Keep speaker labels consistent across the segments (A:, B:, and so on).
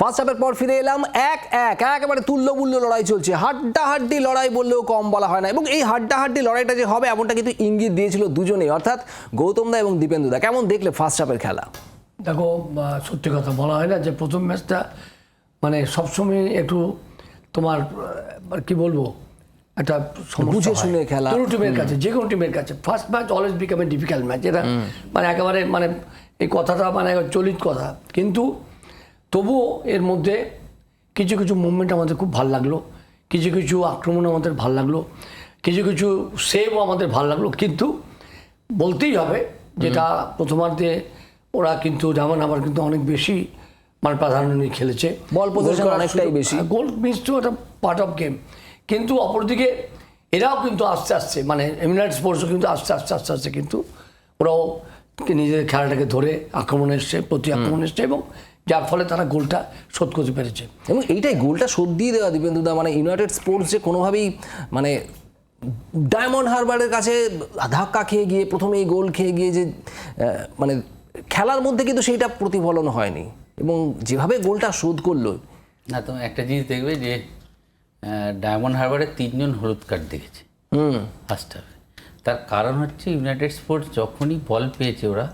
A: First হাফের পর ফিরে এলাম এক এক একেবারে তুল্যমূল্য লড়াই চলছে। হাড্ডাহাড্ডি লড়াই বললেও কম বলা হয় না এবং এই হাড্ডাহাড্ডি লড়াইটা যে হবে এমনটা কিন্তু ইঙ্গিত দিয়েছিল দুজনেই অর্থাৎ গৌতম দা এবং দীপেন্দু দা। কেমন দেখলে ফার্স্ট হাফের খেলা?
B: দেখো সত্যি কথা বলা হয় না যে প্রথম ম্যাচটা মানে সবসময় একটু তোমার কি বলব একটা
A: বুঝে শুনে খেলা।
B: কোনো টিমের কাছে যে কোনো টিমের কাছে। First match always become a difficult match এটা মানে একেবারে মানে এই কথাটা মানে চলিত কথা। কিন্তু তবুও এর মধ্যে কিছু কিছু মুভমেন্ট আমাদের খুব ভালো লাগল কিছু কিছু আক্রমণ আমাদের ভালো লাগল কিছু কিছু সেভ আমাদের ভালো লাগল। কিন্তু বলতেই হবে যেটা প্রথমার্ধে ওরা কিন্তু যেমন আবার কিন্তু অনেক বেশি মানে প্রাধান্য নিয়ে খেলেছে।
A: বল possession অনেকটাই বেশি।
B: গোল মিস টু একটা পার্ট অফ গেম কিন্তু অপরদিকে এরাও কিন্তু আস্তে আস্তে মানে এমিনাইট স্পোর্টসও কিন্তু আস্তে আস্তে আস্তে আস্তে কিন্তু ওরাও নিজেদের খেলাটাকে ধরে আক্রমণ এসছে প্রতি আক্রমণ এসছে এবং যার ফলে তারা গোলটা শোধ করতে পেরেছে।
A: এবং এইটাই গোলটা শোধ দিয়ে দেওয়া দীপেন্দু দা মানে ইউনাইটেড স্পোর্টস যে কোনোভাবেই মানে ডায়মন্ড হারবারের কাছে ধাক্কা খেয়ে গিয়ে প্রথমে এই গোল খেয়ে গিয়ে যে মানে খেলার মধ্যে কিন্তু সেইটা প্রতিফলন হয়নি। এবং যেভাবে গোলটা শোধ করল
C: না তুমি একটা জিনিস দেখবে যে ডায়মন্ড হারবারে তিনজন হলুদ কার্ড দেখেছে
A: হুম।
C: ফার্স্ট হাফে তার কারণ হচ্ছে ইউনাইটেড স্পোর্টস যখনই বল পেয়েছে ওরা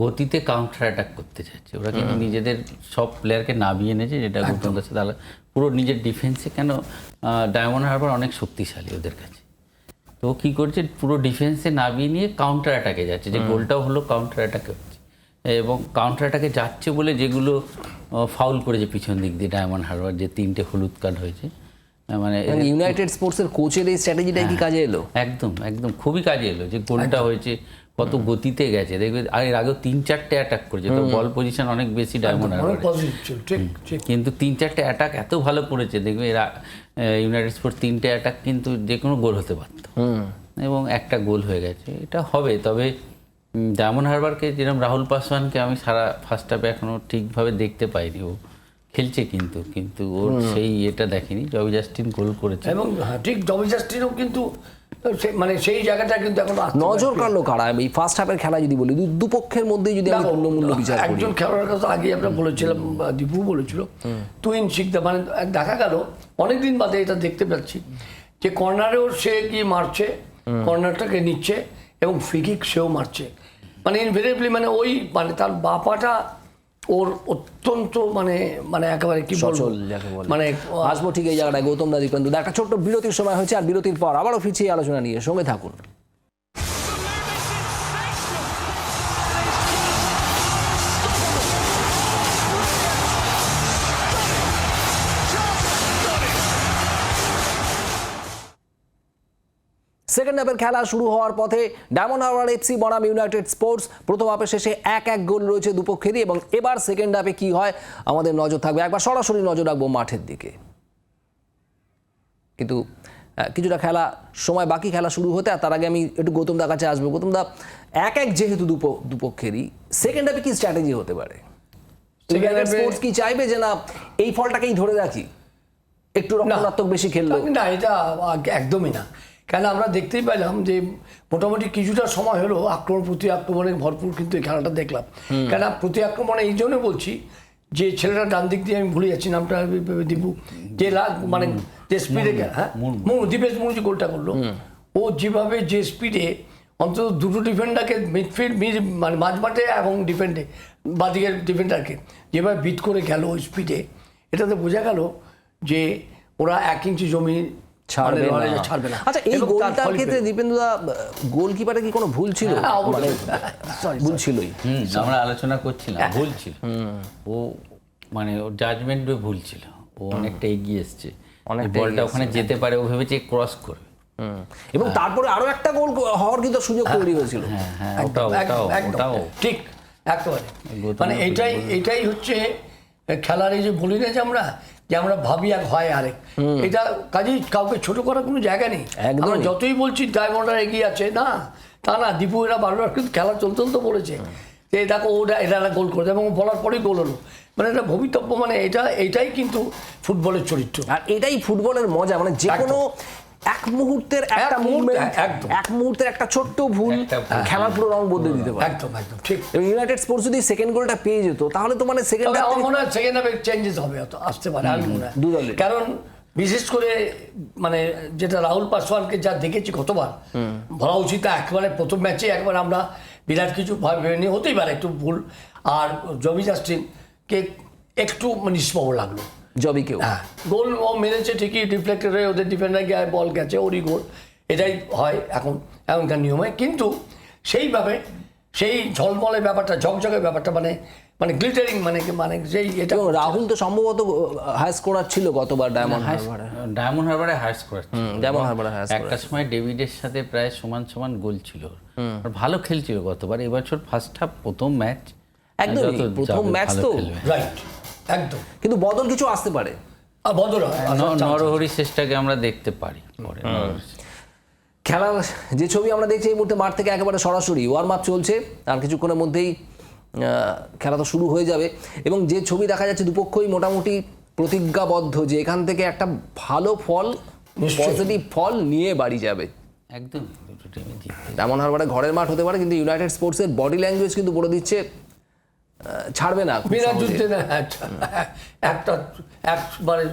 C: গতিতে কাউন্টার অ্যাটাক করতে চাচ্ছে ওরা কিন্তু নিজেদের সব প্লেয়ারকে নামিয়ে এনেছে যেটা গৌতম দাসের তাহলে পুরো নিজের ডিফেন্সে কেন ডায়মন্ড হারবার অনেক শক্তিশালী ওদের কাছে। তো কী করছে পুরো ডিফেন্সে নামিয়ে নিয়ে কাউন্টার অ্যাটাকে যাচ্ছে যে গোলটাও হলো কাউন্টার অ্যাটাকে হচ্ছে। এবং কাউন্টার অ্যাটাকে যাচ্ছে বলে যেগুলো ফাউল করেছে পিছন দিক দিয়ে ডায়মন্ড হারবার যে তিনটে হলুদ কার্ড হয়েছে। মানে
A: ইউনাইটেড স্পোর্টসের কোচের এই স্ট্র্যাটেজিটাই কি কাজে এলো?
C: একদম একদম। খুবই কাজে এলো যে গোলটা হয়েছে কত গতিতে গেছে। দেখবে আর এর আগেও তিন চারটে অ্যাটাক করেছে তো বল পজিশন অনেক বেশি ডায়মন্ড কিন্তু তিন চারটে অ্যাটাক এত ভালো করেছে দেখবে এরা ইউনাইটেড স্পোর্ট তিনটে অ্যাটাক কিন্তু যে কোনো গোল হতে পারত। এবং একটা গোল হয়ে গেছে এটা হবে। তবে ডায়মন্ড হারবারকে যেরকম রাহুল পাসওয়ানকে আমি সারা ফার্স্ট হাফে এখনও ঠিকভাবে দেখতে পাইনি ও খেলছে কিন্তু কিন্তু ওর সেই এটা দেখেনি জবি জাস্টিন গোল করেছে।
B: এবং হ্যাঁ, ঠিক জবি জাস্টিনও কিন্তু মানে সেই জায়গাটা কিন্তু এখন
A: নজর। কাড়লো কারা? এই ফার্স্ট হাফের খেলা যদি বলি দুপক্ষের মধ্যেই যদি আমি
B: দেখো,
A: তুল্যমূল্য বিচার করি।
B: একজন খেলোয়াড়ের কথা আগে আমরা বলেছিলাম দীপু বলেছিল তুইন শিখতে মানে দেখা গেল অনেকদিন বাদে এটা দেখতে পাচ্ছি যে কর্নারেও সে কি মারছে কর্নারটাকে নিচ্ছে এবং ফ্রিকিক সেও মারছে। মানে ইনভেরিয়েবলি মানে ওই মানে তার বাপাটা ওর অত্যন্ত মানে মানে একেবারে কি বলব? মানে
A: আসব ঠিক এই জায়গাটা গৌতম দাদি কিন্তু একটা ছোট্ট বিরতির সময় হয়েছে আর বিরতির পর আবারও ফিরছি আলোচনা নিয়ে। সঙ্গে থাকুন। সেকেন্ড হাফের খেলা শুরু হওয়ার পথে ডায়মন্ড হারবার এফসি বনাম ইউনাইটেড স্পোর্টস প্রথম হাফের শেষে এক এক গোল রয়েছে দুপক্ষেরই এবং এবার সেকেন্ড হাফে কি হয় আমাদের নজর থাকবে। একবার সরাসরি নজর রাখব মাঠের দিকে। কিন্তু কিছুটা খেলা সময় বাকি খেলা শুরু হতে আর তার আগে আমি একটু গৌতম দার কাছে আসব। গৌতম দা এক এক যেহেতু দুপ দুপক্ষেরই সেকেন্ড হাফে কি স্ট্র্যাটেজি হতে পারে? স্পোর্টস কি চাইবে যে না এই ফলটাকেই ধরে রাখি? একটু রক্ষণাত্মক বেশি খেললো
B: না এটা একদমই না। কেন আমরা দেখতেই পেলাম যে মোটামুটি কিছুটা সময় হলো আক্রমণ প্রতি আক্রমণে ভরপুর কিন্তু এই খেলাটা দেখলাম। কেন প্রতি আক্রমণে এই জন্য বলছি যে ছেলেটা ডান দিক দিয়ে আমি ভুলে যাচ্ছি নামটা দীপু। যে মানে যে স্পিডে হ্যাঁ? মুনু দীপেশ মুনু যে গোলটা করল ও যেভাবে যে স্পিডে অন্তত দুটো ডিফেন্ডারকে মিডফিল্ড মিড মানে মাঝমাঠে এবং ডিফেন্ডে বাদিকের ডিফেন্ডারকে যেভাবে বিট করে গেল ওই স্পিডে এটাতে বোঝা গেল যে ওরা এক ইঞ্চি জমি
A: ছাড়বে
B: মানে
A: না।
B: ছাড়বে না।
A: আচ্ছা এই গোলটার ক্ষেত্রে
B: পেল।
A: দীপেন্দু কি কোনো ভুল ছিল?
B: হ্যাঁ,
A: মানে ভুল ছিলই।
C: আমরা আলোচনা করছিলাম ভুল ছিল। ও মানে ওর জাজমেন্টও ভুল ছিল। ও অনেকটা এগিয়ে এসছে।
A: অনেকটা
C: বলটা ওখানে যেতে পারে ও ভেবেছে ক্রস করবে।
A: এবং তারপরে আরও একটা গোল হওয়ার কিন্তু সুযোগ তৈরি হয়েছিল।
C: হ্যাঁ হ্যাঁ
B: ঠিক একেবারে মানে এইটাই এইটাই হচ্ছে খেলার এই যে বলি না যে আমরা যে আমরা ভাবি এক হয় আরেক। এটা কাজেই কাউকে ছোট করার কোনো জায়গা নেই।
A: একদম
B: আমরা যতই বলছি ডায়মন্ডার এগিয়ে আছে না তা না দীপু এরা বারবার কিন্তু খেলা চলতে চলতে বলেছে যে দেখো ওটা এটা গোল করে এবং বলার পরেই গোল হলো। মানে এটা ভবিতব্য মানে এটা এটাই কিন্তু ফুটবলের চরিত্র।
A: আর এটাই ফুটবলের মজা মানে যে কোনো এক মুহূর্তের একটা মুভমেন্ট এক মুহূর্তের একটা ছোট্ট ভুল খেলার পুরো রং বদলে দিতে পারে।
B: একদম একদম ঠিক।
A: এবং ইউনাইটেড স্পোর্টস যদি সেকেন্ড গোলটা পেয়ে যেত তাহলে তো মানে সেকেন্ড
B: আমার মনে হয় সেকেন্ড হাফে চেঞ্জেস হবে আসতে পারে আমি মনে হয়। কারণ বিশেষ করে মানে যেটা রাহুল পাসওয়ানকে যা দেখেছি কতবার বলা উচিত একবারে প্রথম ম্যাচে একবার আমরা বিরাট কিছু ভয় ভেবে নিয়ে হতেই পারে একটু ভুল। আর জবি জাস্টিনকে একটু নিষ্পব লাগল।
A: জবিকেও
B: হ্যাঁ। গোল ও মেরেছে ঠিকই ডিফ্লেক্টেড হয়ে ওদের ডিফেন্ডার গিয়ে বল গেছে ওরই গোল। এটাই হয় এখন এখনকার নিয়মে। কিন্তু সেইভাবে সেই ঝলমলে ব্যাপারটা ঝকঝকে ব্যাপারটা মানে মানে গ্লিটারিং মানে মানে সেই এটা
A: রাহুল তো সম্ভবত হাই স্কোরার ছিল গতবার ডায়মন্ড হারবারে
C: ডায়মন্ড হারবারে হার স্কোর
A: ডায়মন্ড হারবারে হাই
C: একটা সময় ডেভিডের সাথে প্রায় সমান সমান গোল ছিল। আর ভালো খেলছিল গতবার। এবছর ফার্স্ট হাফ প্রথম ম্যাচ
A: একদমই, প্রথম ম্যাচ তো।
B: রাইট একদম।
A: কিন্তু বদল কিছু আসতে পারে।
B: বদল
C: নরহরি শেষটাকে আমরা দেখতে পারি পরে।
A: খেলার যে ছবি আমরা দেখছি এই মুহূর্তে মাঠ থেকে একেবারে সরাসরি ওয়ার্ম আপ চলছে। আর কিছুক্ষণের মধ্যেই খেলা তো শুরু হয়ে যাবে। এবং যে ছবি দেখা যাচ্ছে দুপক্ষই মোটামুটি প্রতিজ্ঞাবদ্ধ যে এখান থেকে একটা ভালো ফল। পজিটিভ ফল নিয়ে বাড়ি যাবে।
C: একদম জিততে
A: তেমন হারবারে ঘরের মাঠ হতে পারে কিন্তু ইউনাইটেড স্পোর্টসের বডি ল্যাঙ্গুয়েজ কিন্তু বলে দিচ্ছে ছাড়বে না। বিনা
B: বিরাট যুদ্ধে না আচ্ছা, একটা একবারে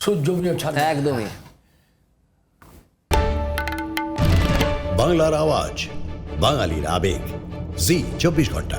B: সূর্যমীয় ছাড়বে।
A: একদমই।
D: বাংলার আওয়াজ বাঙালির আবেগ। জি চব্বিশ ঘণ্টা।